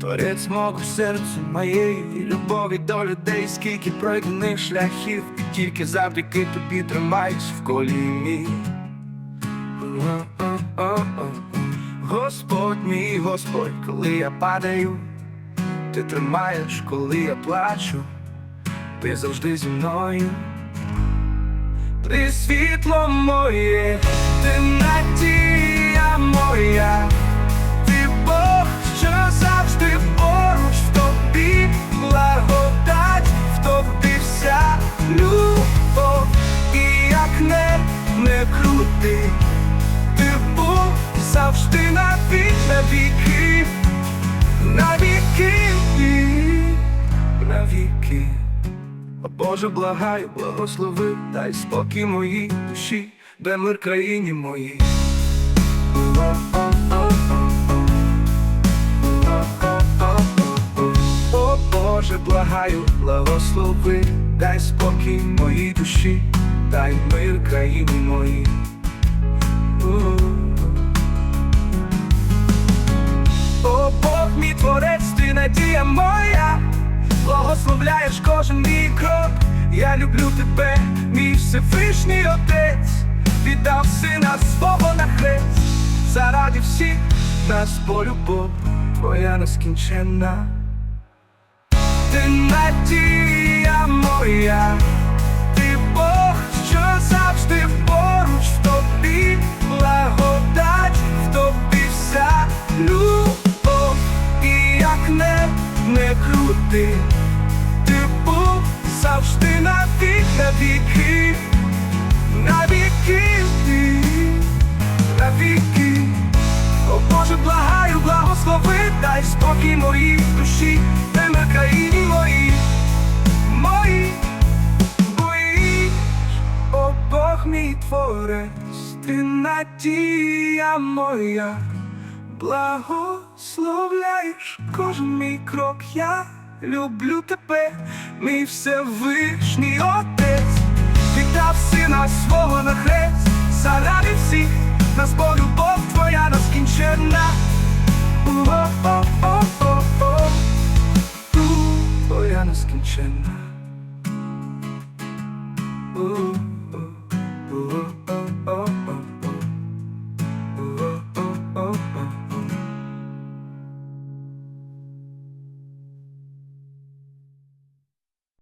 Творець мого серцю моєї любові до людей, скільки пройдених шляхів, і тільки завдяки тобі тримаюсь в колі. Господь мій Господь, коли я падаю, ти тримаєш, коли я плачу, ти завжди зі мною. Ти світло моє, ти надія навіки. О Боже, благаю, благослови, дай спокій моїй душі, де мир країні моїй. О Боже, благаю, благослови, дай спокій моїй душі, дай мир країні моїй. Люблю тебе, мій Всевишній Отець, віддав сина свого на хрест, заради всіх нас бо любов твоя нескінченна. Ти надія моя, ти Бог, що завжди поруч в тобі. Благодать, в тобі вся. Любов, і як не, не крути, ти завжди навік, навіки, навіки, навіки. О Боже, благаю, благослови, дай спокій моїй душі, де на країні моїй, моїй, боїш, о Бог мій творець, ти надія моя, благословляєш кожен мій крок, я люблю тебе, мій Всевишній Отець, віддав сина свого на хрест, заради всіх нас бо любов твоя нескінченна. Твоя нескінченна.